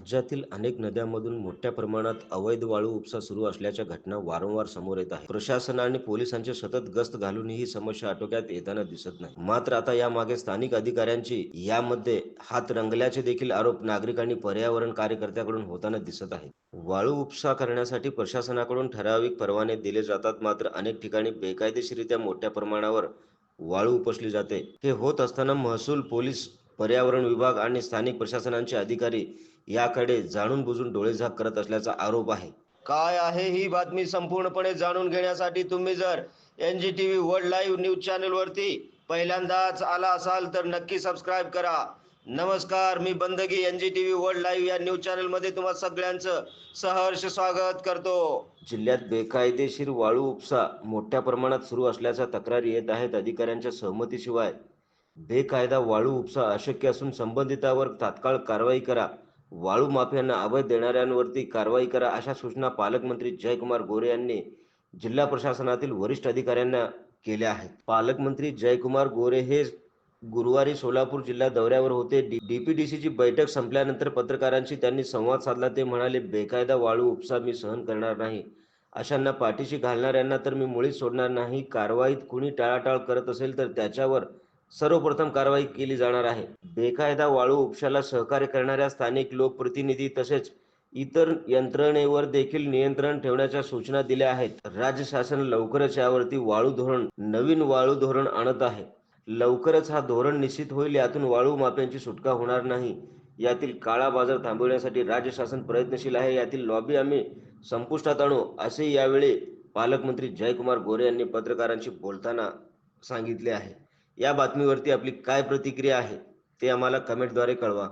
राज्यातील अनेक नद्यांमधून मोठ्या प्रमाणात अवैध वाळू उपसा सुरू असल्याच्या घटना वारंवार समोर येत आहेत. प्रशासन आणि पोलिसांचे सतत गस्त घालून ही समस्या आटोक्यात येताना दिसत नाही. मात्र आता यामागे स्थानिक अधिकाऱ्यांची यामध्ये हात रंगल्याचे देखील आरोप नागरिक आणि पर्यावरण कार्यकर्त्याकडून होताना दिसत आहेत. वाळू उपसा करण्यासाठी प्रशासनाकडून ठराविक परवाने दिले जातात. मात्र अनेक ठिकाणी बेकायदेशीरित्या मोठ्या प्रमाणावर वाळू उपसली जाते. हे होत असताना महसूल पोलीस पर्यावरण विभाग आणि स्थानिक प्रशासनांचे अधिकारी याकडे जाणून बुजून डोळेझाक करत असल्याचा आरोप आहे. काय आहे ही बातमी संपूर्णपणे जाणून घेण्यासाठी तुम्ही जर N G T V world live news channel वरती पहिल्यांदाच आला असाल तर नक्की सबस्क्राईब करा. नमस्कार मी Bandagi N G T V world live या न्यूज चॅनलमध्ये तुम्हा सगळ्यांचं सहर्ष स्वागत करतो. जिल्ह्यात बेकायदेशीर वाळू उपसा मोठ्या प्रमाणात सुरू असल्याच्या तक्रारी येत आहेत अधिकाऱ्यांच्या सहमतीशिवाय. बेकायदा वाळू उपसा अशक्य असून संबंधितावर तात्काळ कारवाई करा. वाळू माफियांना अभय देणाऱ्यांवरती कारवाई करा अशा सूचना पालकमंत्री जयकुमार गोरे यांनी जिल्हा प्रशासनातील वरिष्ठ अधिकाऱ्यांना केल्या आहेत. पालकमंत्री जयकुमार गोरे हे गुरुवारी सोलापूर जिल्हा दौऱ्यावर होते. डीपीडीसीची बैठक संपल्यानंतर पत्रकारांशी त्यांनी संवाद साधला. ते म्हणाले बेकायदा वाळू उपसा मी सहन करणार नाही. अशांना पाठीशी घालणाऱ्यांना तर मी मुळीच सोडणार नाही. कारवाईत कुणी टाळाटाळ करत असेल तर त्याच्यावर सर्वप्रथम कारवाई केली जाणार आहे. बेकायदा वाळू उपशाला सहकार्य करणाऱ्या स्थानिक लोकप्रतिनिधी तसेच इतर यंत्रणेवर देखील नियंत्रण ठेवण्याच्या सूचना दिल्या आहेत. राज्य शासन लवकरच यावरती वाळू धोरण नवीन वाळू धोरण आणत आहे. लवकरच हा धोरण निश्चित होईल यातून वाळू माफ्यांची सुटका होणार नाही. यातील काळा बाजार थांबवण्यासाठी राज्य शासन प्रयत्नशील आहे. यातील लॉबी आम्ही संपुष्टात आणू असे यावेळी पालकमंत्री जयकुमार गोरे यांनी पत्रकारांशी बोलताना सांगितले आहे. या बातमीवरती आपली काय प्रतिक्रिया आहे ते आम्हाला कमेंटद्वारे कळवा.